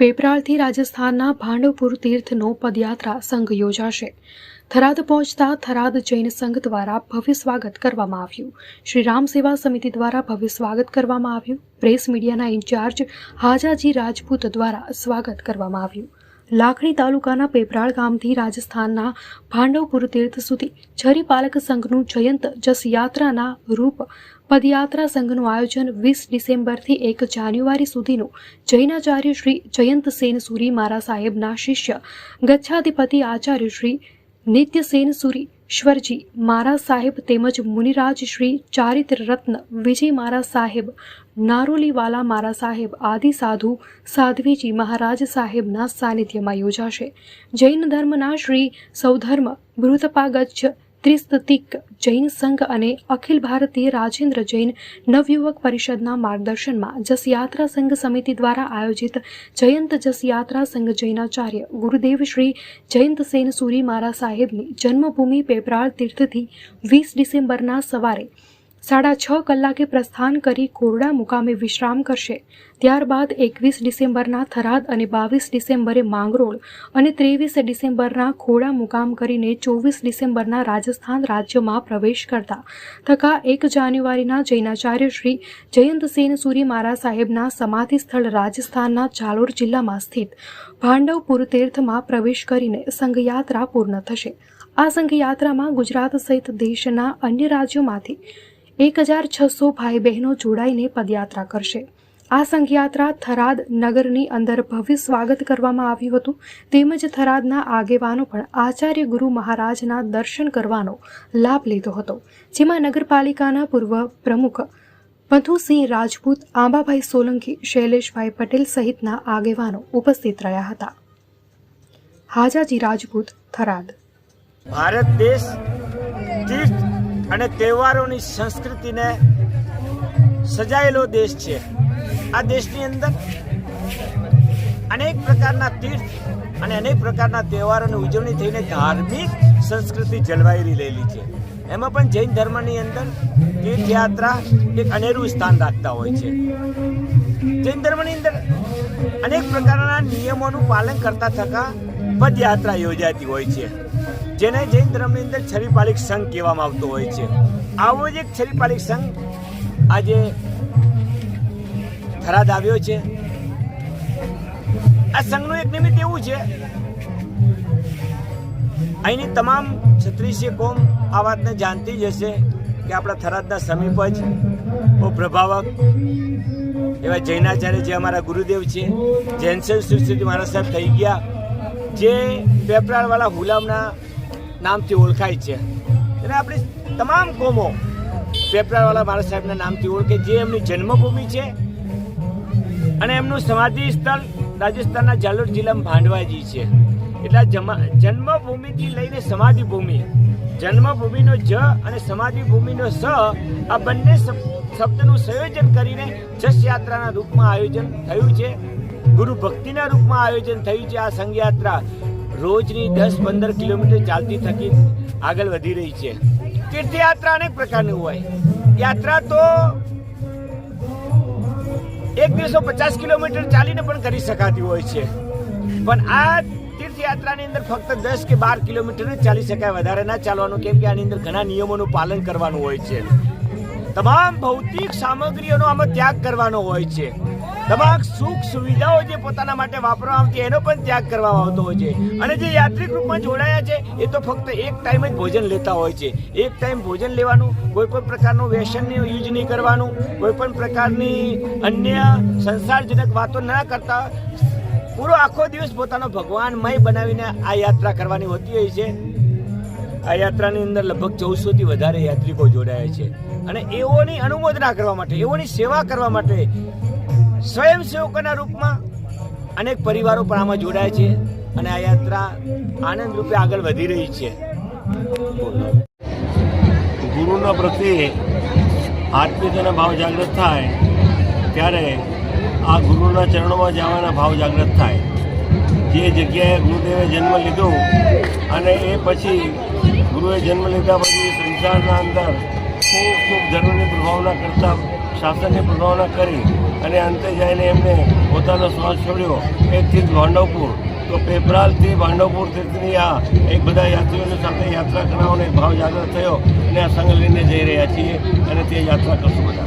પેપરાળથી રાજસ્થાનના ભાંડવપુર તીર્થનો પદયાત્રા સંઘ યોજાશે. થરાદ પહોંચતા થરાદ જૈન સંઘ દ્વારા ભવ્ય સ્વાગત કરવામાં આવ્યું. શ્રી રામ સેવા સમિતિ દ્વારા ભવ્ય સ્વાગત કરવામાં આવ્યું. પ્રેસ મીડિયાના ઇન્ચાર્જ હાજાજી રાજપૂત દ્વારા સ્વાગત કરવામાં આવ્યું. લાખણી તાલુકાના પેપરાળ ગામથી રાજસ્થાનના ભાંડવપુર તીર્થ સુધી છરીપાલક સંઘનું જયંત જસ યાત્રાના રૂપ પદયાત્રા સંઘનું આયોજન વીસ ડિસેમ્બરથી એક જાન્યુઆરી સુધીનું. જૈનાચાર્ય શ્રી જયંત સેન સુરી મારા સાહેબના શિષ્ય. ગચ્છાધિપતિ આચાર્ય શ્રી નિત્યસેન સુરી, શ્વરજી, મારા સાહેબ તેમજ મુનિરાજ શ્રી ચારિત્ર રત્ન, વિજય મારા સાહેબ, નારોલીવાલા મારા સાહેબ, આદિ સાધુ, સાધ્વીજી મહારાજ સાહેબના સાનિધ્યમાં યોજાશે. જૈન ધર્મના શ્રી સૌધર્મ બૃહતપાગચ્છ ત્રિસ્તિક જૈન સંઘ અને અખિલ ભારતીય રાજેન્દ્ર જૈન નવયુવક પરિષદના માર્ગદર્શનમાં જસયાત્રા સંઘ સમિતિ દ્વારા આયોજિત જયંત જસયાત્રા સંઘ જૈનાચાર્ય ગુરુદેવ શ્રી જયંત સેન સુરી મારા સાહેબની જન્મભૂમિ પેપરાળ તીર્થથી વીસ ડિસેમ્બરના સવારે સાડા છ કલાકે પ્રસ્થાન કરી કોરડા મુકામે વિશ્રામ કરશે. ત્યારબાદ એકવીસ ડિસેમ્બરના થરાદ અને બાવીસ ડિસેમ્બરે માંગરોળ અને ત્રેવીસ ડિસેમ્બરના ખોડા મુકામ કરીને ચોવીસ ડિસેમ્બરના રાજસ્થાન રાજ્યમાં પ્રવેશ કરતા તથા એક જાન્યુઆરીના જૈનાચાર્ય શ્રી જયંતસેન સુરી મારા સાહેબના સમાધિ સ્થળ રાજસ્થાનના જાલોર જિલ્લામાં સ્થિત ભાંડવપુર તીર્થમાં પ્રવેશ કરીને સંઘયાત્રા પૂર્ણ થશે. આ સંઘયાત્રામાં ગુજરાત સહિત દેશના અન્ય રાજ્યોમાંથી એક હજાર છસો ભાઈ બહેનો જોડાઈને પદયાત્રા કરશે. આ સંઘયાત્રા થરાદ નગરની અંદર ભવ્ય સ્વાગત કરવામાં આવ્યું હતું. તેમજ થરાદના આગેવાનો પણ આચાર્ય ગુરુ મહારાજના દર્શન કરવાનો લાભ લીધો હતો. જેમાં નગરપાલિકાના પૂર્વ પ્રમુખ મધુસિંહ રાજપૂત, આંબાભાઈ સોલંકી, શૈલેષભાઈ પટેલ સહિતના આગેવાનો ઉપસ્થિત રહ્યા હતા. હાજાજી રાજપૂત, થરાદ. ભારત દેશ અને તહેવારોની સંસ્કૃતિને સજાયેલો દેશ છે. આ દેશની અંદર અનેક પ્રકારના તીર્થ અને અનેક પ્રકારના તહેવારોની ઉજવણી થઈને ધાર્મિક સંસ્કૃતિ જળવાઈ રહેલી છે. એમાં પણ જૈન ધર્મની અંદર તીર્થયાત્રા એક અનેરું સ્થાન રાખતા હોય છે. જૈન ધર્મની અંદર અનેક પ્રકારના નિયમોનું પાલન કરતા થકા પદયાત્રા યોજાતી હોય છે, જેને જૈન ધર્મની અંદર છરીપાલિક સંઘ કહેવામાં આવતો હોય છે. આવો જ એક છરીપાલિક સંઘ આજે થરાદ આવ્યો છે. આ સંઘનું એક નિમિત્ત એવું છે, અહીંની તમામ છત્રીસી કોમ આ વાતને જાણતી જ હશે કે આપણા થરાદના સમીપ જ બહુ પ્રભાવક એવા જૈનાચાર્ય જે અમારા ગુરુદેવ છે. જૈનસેન સુશ્રી મહારાજ સાહેબ થઈ ગયા. જે પેપરાળવાળા હુલામના નામથી ઓળખાય છે. અને આપણી તમામ કોમો પેપરાળવાળા મહારાજ સાહેબના નામથી ઓળખે, જે એમની જન્મભૂમિ છે અને એમનું સમાધિ સ્થળ રાજસ્થાનના જાલોર જિલ્લામાં ભાંડવાજી છે. એટલે જન્મભૂમિથી લઈને સમાધિ ભૂમિ જન્મભૂમિનો જ અને સમાધિ ભૂમિનો સ, આ બંને શબ્દનું સંયોજન કરીને જસ યાત્રાના રૂપમાં આયોજન થયું છે. ગુરુ ભક્તિના રૂપમાં આયોજન થયું છે. આ સંઘયાત્રા રોજની દસ પંદર કિલોમીટર ચાલતી થકી આગળ વધી રહી છે. તીર્થયાત્રા અનેક પ્રકારની હોય. યાત્રા તો એક દિવસો પચાસ કિલોમીટર ચાલીને પણ કરી શકાતી હોય છે. પણ આ તીર્થયાત્રાની અંદર ફક્ત દસ કે બાર કિલોમીટર જ ચાલી શકાય. વધારે ના ચાલવાનું, કેમ કે આની અંદર ઘણા નિયમોનું પાલન કરવાનું હોય છે. તમામ ભૌતિક સામગ્રીઓનો આમાં ત્યાગ કરવાનો હોય છે. તમામ સુખ સુવિધાઓ જે પોતાના માટે વાપરવામાં આવતી એનો પણ ત્યાગ કરવામાં આવતો હોય છે. અને જે યાત્રિક રૂપમાં જોડાયા છે, એ તો ફક્ત એક ટાઈમ જ ભોજન લેતા હોય છે. એક ટાઈમ ભોજન લેવાનું, કોઈ પણ પ્રકારનું વ્યસનની યુઝ નહીં કરવાનું, કોઈ પણ પ્રકારની અન્ય સંસારજનક વાતો ના કરતા. પૂરો આખો દિવસ પોતાનો ભગવાનમય બનાવીને આ યાત્રા કરવાની હોતી હોય છે. આ યાત્રાની અંદર લગભગ ચૌદસોથી વધારે યાત્રિકો જોડાયા છે. અને એઓની અનુમોદના કરવા માટે, એઓની સેવા કરવા માટે સ્વયંસેવકોના રૂપમાં અનેક પરિવારો પણ આમાં જોડાય છે અને આ યાત્રા આનંદ રૂપે આગળ વધી રહી છે. ગુરુના પ્રત્યે આત્મીયતાના ભાવ જાગૃત થાય, ત્યારે આ ગુરુના ચરણોમાં જવાના ભાવ જાગૃત થાય. જે જગ્યાએ ગુરુદેવે જન્મ લીધો અને એ પછી ગુરુએ જન્મ લીધા પછી સંસારના અંદર ખૂબ ખૂબ ધર્મની પ્રભાવના કરતા શાસનની પ્રભાવના કરી અને અંતે જઈને એમને પોતાનો શ્વાસ છોડ્યો. એથી જ ભાંડવપુર. તો પેપરાલથી ભાંડવપુર તીર્થની આ એક બધા યાત્રીઓની સાથે યાત્રા કરાવવાનો એક ભાવ જાગૃત થયો અને આ સંઘ લઈને જઈ રહ્યા છીએ અને તે યાત્રા કરશું બધા.